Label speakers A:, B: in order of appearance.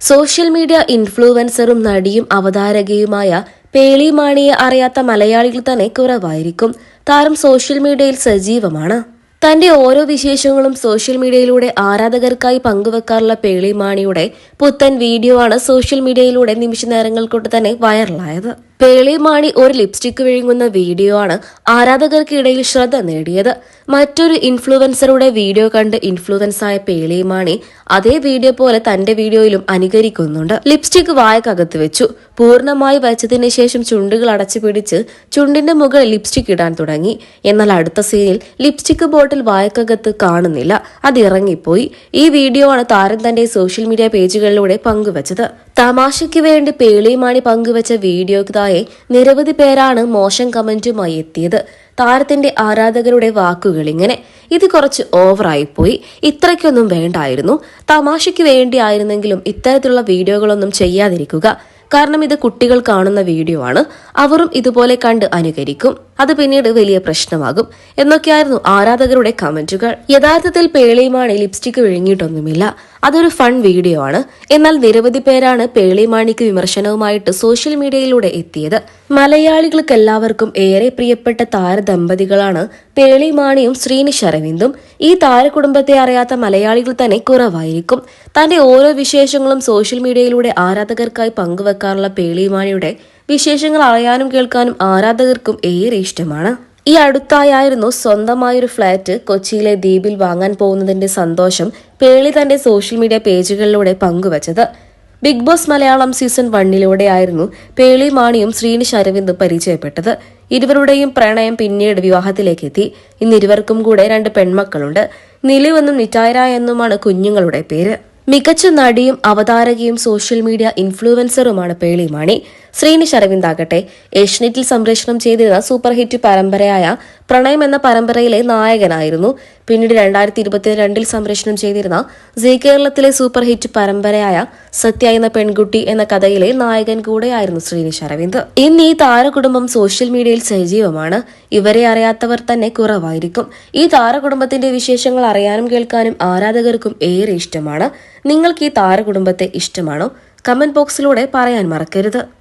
A: Social media ഇൻഫ്ലുവൻസറും നടിയും അവതാരകയുമായ പേളി മാണിയെ അറിയാത്ത മലയാളികൾ തന്നെ കുറവായിരിക്കും. താരം സോഷ്യൽ മീഡിയയിൽ സജീവമാണ്. തന്റെ ഓരോ വിശേഷങ്ങളും സോഷ്യൽ മീഡിയയിലൂടെ ആരാധകർക്കായി പങ്കുവെക്കാറുള്ള പേളി മാണിയുടെ പുത്തൻ വീഡിയോ ആണ് സോഷ്യൽ മീഡിയയിലൂടെ നിമിഷ നേരങ്ങൾ തന്നെ വൈറലായത്. പേളി മാണി ഒരു ലിപ്സ്റ്റിക് വിഴുങ്ങുന്ന വീഡിയോ ആണ് ആരാധകർക്കിടയിൽ ശ്രദ്ധ നേടിയത്. മറ്റൊരു ഇൻഫ്ലുവൻസറുടെ വീഡിയോ കണ്ട് ആയ പേളി മാണി അതേ വീഡിയോ പോലെ തന്റെ വീഡിയോയിലും അനുകരിക്കുന്നുണ്ട്. ലിപ്സ്റ്റിക് വായക്കകത്ത് വെച്ചു. പൂർണമായി വച്ചതിന് ശേഷം ചുണ്ടുകൾ അടച്ചു പിടിച്ച് ചുണ്ടിന്റെ മുകളിൽ ലിപ്സ്റ്റിക് ഇടാൻ തുടങ്ങി. എന്നാൽ അടുത്ത സീനിൽ ലിപ്സ്റ്റിക് ബോട്ടിൽ വായക്കകത്ത് കാണുന്നില്ല. അത് ഇറങ്ങിപ്പോയി. ഈ വീഡിയോ ആണ് താരം തന്റെ സോഷ്യൽ മീഡിയ പേജുകളിലൂടെ പങ്കുവച്ചത്. തമാശയ്ക്ക് വേണ്ടി പേളിമാണി പങ്കുവച്ച വീഡിയോയ്ക്ക് താഴെ നിരവധി പേരാണ് മോശം കമന്റുമായി എത്തിയത്. താരത്തിന്റെ ആരാധകരുടെ വാക്കുകൾ ഇങ്ങനെ. ഇത് കുറച്ച് ഓവറായിപ്പോയി. ഇത്രയ്ക്കൊന്നും വേണ്ടായിരുന്നു. തമാശയ്ക്ക് വേണ്ടിയായിരുന്നെങ്കിലും ഇത്തരത്തിലുള്ള വീഡിയോകളൊന്നും ചെയ്യാതിരിക്കുക. കാരണം ഇത് കുട്ടികൾ കാണുന്ന വീഡിയോ ആണ്. അവരും ഇതുപോലെ കണ്ട് അനുകരിക്കും. അത് പിന്നീട് വലിയ പ്രശ്നമാകും. എന്നൊക്കെയായിരുന്നു ആരാധകരുടെ കമന്റുകൾ. യഥാർത്ഥത്തിൽ പേളിമാണി ലിപ്സ്റ്റിക് വിഴുങ്ങിയിട്ടൊന്നുമില്ല. അതൊരു ഫൺ വീഡിയോ ആണ്. എന്നാൽ നിരവധി പേരാണ് പേളിമാണിക്ക് വിമർശനവുമായിട്ട് സോഷ്യൽ മീഡിയയിലൂടെ എത്തിയത്. മലയാളികൾക്ക് എല്ലാവർക്കും ഏറെ പ്രിയപ്പെട്ട താരദമ്പതികളാണ് പേളിമാണിയും ശ്രീനിഷ് അരവിന്ദും. ഈ താരകുടുംബത്തെ അറിയാത്ത മലയാളികൾ തന്നെ കുറവായിരിക്കും. തന്റെ ഓരോ വിശേഷങ്ങളും സോഷ്യൽ മീഡിയയിലൂടെ ആരാധകർക്കായി പങ്കുവെക്കാറുള്ള പേളിമാണിയുടെ വിശേഷങ്ങൾ അറിയാനും കേൾക്കാനും ആരാധകർക്കും ഏറെ ഇഷ്ടമാണ്. ഈ അടുത്തായായിരുന്നു സ്വന്തമായൊരു ഫ്ളാറ്റ് കൊച്ചിയിലെ ദ്വീപിൽ വാങ്ങാൻ പോകുന്നതിന്റെ സന്തോഷം പേളി തന്റെ സോഷ്യൽ മീഡിയ പേജുകളിലൂടെ പങ്കുവച്ചത്. ബിഗ് ബോസ് മലയാളം സീസൺ വണ്ണിലൂടെയായിരുന്നു പേളി മാണിയും ശ്രീനിഷ് അരവിന്ദും പരിചയപ്പെട്ടത്. ഇരുവരുടെയും പ്രണയം പിന്നീട് വിവാഹത്തിലേക്ക് എത്തി. ഇന്ന് ഇരുവർക്കും കൂടെ രണ്ട് പെൺമക്കളുണ്ട്. നിലുവെന്നും നിറ്റായര എന്നുമാണ് കുഞ്ഞുങ്ങളുടെ പേര്. മികച്ച നടിയും അവതാരകയും സോഷ്യൽ മീഡിയ ഇൻഫ്ലുവൻസറുമാണ് പേളി മാണി. ശ്രീനിഷ് അരവിന്ദാകട്ടെ ഏഷ്യനെറ്റിൽ സംപ്രേഷണം ചെയ്തിരുന്ന സൂപ്പർ ഹിറ്റ് പരമ്പരയായ പ്രണയം എന്ന പരമ്പരയിലെ നായകനായിരുന്നു പിന്നീട് രണ്ടായിരത്തി ഇരുപത്തിരണ്ടിൽ സംപ്രേഷണം ചെയ്തിരുന്ന സി കേരളത്തിലെ സൂപ്പർ ഹിറ്റ് പരമ്പരയായ സത്യ എന്ന പെൺകുട്ടി എന്ന കഥയിലെ നായകൻ കൂടെയായിരുന്നു ശ്രീനിഷ് അരവിന്ദ്. ഇന്ന് ഈ താരകുടുംബം സോഷ്യൽ മീഡിയയിൽ സജീവമാണ്. ഇവരെ അറിയാത്തവർ തന്നെ കുറവായിരിക്കും. ഈ താരകുടുംബത്തിന്റെ വിശേഷങ്ങൾ അറിയാനും കേൾക്കാനും ആരാധകർക്കും ഏറെ ഇഷ്ടമാണ്. നിങ്ങൾക്ക് ഈ താരകുടുംബത്തെ ഇഷ്ടമാണോ? കമന്റ് ബോക്സിലൂടെ പറയാൻ മറക്കരുത്.